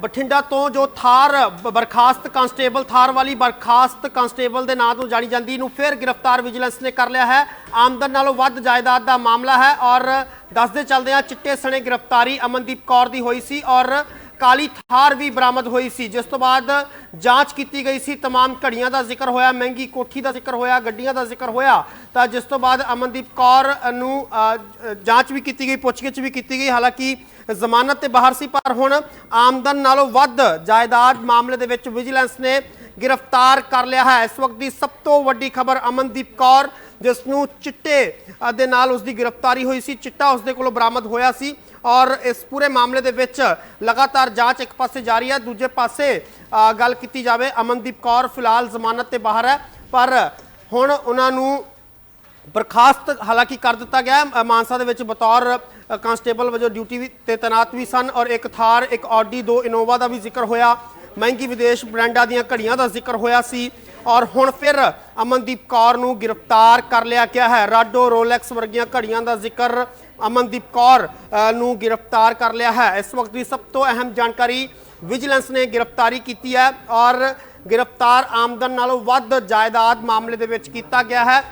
ਬਠਿੰਡਾ ਤੋਂ ਜੋ ਥਾਰ ਬ- ਬਰਖਾਸਤ ਕਾਂਸਟੇਬਲ, ਥਾਰ ਵਾਲੀ ਬਰਖਾਸਤ ਕਾਂਸਟੇਬਲ ਦੇ ਨਾਂ ਤੋਂ ਜਾਣੀ ਜਾਂਦੀ ਨੂੰ ਫਿਰ ਗ੍ਰਿਫਤਾਰ ਵਿਜੀਲੈਂਸ ਨੇ ਕਰ ਲਿਆ ਹੈ। ਆਮਦਨ ਨਾਲੋਂ ਵੱਧ ਜਾਇਦਾਦ ਦਾ ਮਾਮਲਾ ਹੈ ਔਰ ਦੱਸਦੇ ਚੱਲਦੇ ਆ ਚਿੱਟੇ ਸਣੇ ਗ੍ਰਿਫਤਾਰੀ ਅਮਨਦੀਪ ਕੌਰ ਦੀ ਹੋਈ ਸੀ ਔਰ ਕਾਲੀ ਥਾਰ ਵੀ ਬਰਾਮਦ ਹੋਈ ਸੀ ਜਿਸ ਤੋਂ ਬਾਅਦ ਜਾਂਚ ਕੀਤੀ ਗਈ ਸੀ तमाम ਘੜੀਆਂ ਦਾ ਜ਼ਿਕਰ ਹੋਇਆ ਮਹਿੰਗੀ ਕੋਠੀ ਦਾ ਜ਼ਿਕਰ ਹੋਇਆ ਗੱਡੀਆਂ ਦਾ ਜ਼ਿਕਰ ਹੋਇਆ ਤਾਂ ਜਿਸ ਤੋਂ ਬਾਅਦ ਅਮਨਦੀਪ ਕੌਰ ਨੂੰ ਅ, ਜ- ਜਾਂਚ ਵੀ ਕੀਤੀ ਗਈ ਪੁੱਛਗਿੱਛ ਵੀ ਕੀਤੀ ਗਈ ਹਾਲਾਂਕਿ ਜ਼ਮਾਨਤ ਤੇ ਬਾਹਰ ਸੀ ਪਰ ਹੁਣ ਆਮਦਨ ਨਾਲੋਂ ਵੱਧ ਜਾਇਦਾਦ ਮਾਮਲੇ ਦੇ ਵਿੱਚ ਵਿਜੀਲੈਂਸ ਨੇ ਗ੍ਰਿਫਤਾਰ ਕਰ ਲਿਆ ਹੈ ਇਸ ਵਕਤ ਦੀ ਸਭ ਤੋਂ ਵੱਡੀ ਖਬਰ ਅਮਨਦੀਪ ਕੌਰ ਜਿਸ ਨੂੰ ਚਿੱਟੇ ਦੇ ਨਾਲ ਉਸ ਦੀ ਗ੍ਰਿਫਤਾਰੀ ਹੋਈ ਸੀ। ਚਿੱਟਾ ਉਸ ਦੇ ਕੋਲੋਂ ਬਰਾਮਦ ਹੋਇਆ ਸੀ ਔਰ ਇਸ ਪੂਰੇ ਮਾਮਲੇ ਦੇ ਵਿੱਚ ਲਗਾਤਾਰ ਜਾਂਚ ਇੱਕ ਪਾਸੇ ਜਾਰੀ ਹੈ। ਦੂਜੇ ਪਾਸੇ ਗੱਲ ਕੀਤੀ ਜਾਵੇ, ਅਮਨਦੀਪ ਕੌਰ ਫਿਲਹਾਲ ਜ਼ਮਾਨਤ ਤੇ ਬਾਹਰ ਹੈ, ਪਰ ਹੁਣ ਉਹਨਾਂ ਨੂੰ ਬਰਖਾਸਤ ਹਾਲਾਂਕਿ ਕਰ ਦਿੱਤਾ ਗਿਆ ਮਾਨਸਾ ਦੇ ਵਿੱਚ ਬਤੌਰ ਕਾਂਸਟੇਬਲ ਵਜੋਂ ਡਿਊਟੀ ਤੇ ਤੈਨਾਤ ਵੀ ਸਨ ਔਰ ਇੱਕ ਥਾਰ, ਇੱਕ ਆਡੀ ਦੋ ਇਨੋਵਾ ਦਾ ਵੀ ਜ਼ਿਕਰ ਹੋਇਆ। ਮਹਿੰਗੀ ਵਿਦੇਸ਼ ਬ੍ਰਾਂਡਾਂ ਦੀਆਂ ਘੜੀਆਂ ਦਾ ਜ਼ਿਕਰ ਹੋਇਆ ਸੀ। ਔਰ ਹੁਣ ਫਿਰ ਅਮਨਦੀਪ ਕੌਰ ਨੂੰ ਗ੍ਰਿਫਤਾਰ ਕਰ ਲਿਆ ਗਿਆ ਹੈ। ਰਾਡੋ ਰੋਲੈਕਸ ਵਰਗੀਆਂ ਘੜੀਆਂ ਦਾ ਜ਼ਿਕਰ ਅਮਨਦੀਪ ਕੌਰ ਨੂੰ ਗ੍ਰਿਫਤਾਰ ਕਰ ਲਿਆ ਹੈ। ਇਸ ਵਕਤ ਦੀ ਸਭ ਤੋਂ ਅਹਿਮ ਜਾਣਕਾਰੀ ਵਿਜੀਲੈਂਸ ਨੇ ਗ੍ਰਿਫਤਾਰੀ ਕੀਤੀ ਹੈ ਔਰ ਗ੍ਰਿਫਤਾਰ ਆਮਦਨ ਨਾਲੋਂ ਵੱਧ ਜਾਇਦਾਦ ਮਾਮਲੇ ਦੇ ਵਿੱਚ ਕੀਤਾ ਗਿਆ ਹੈ।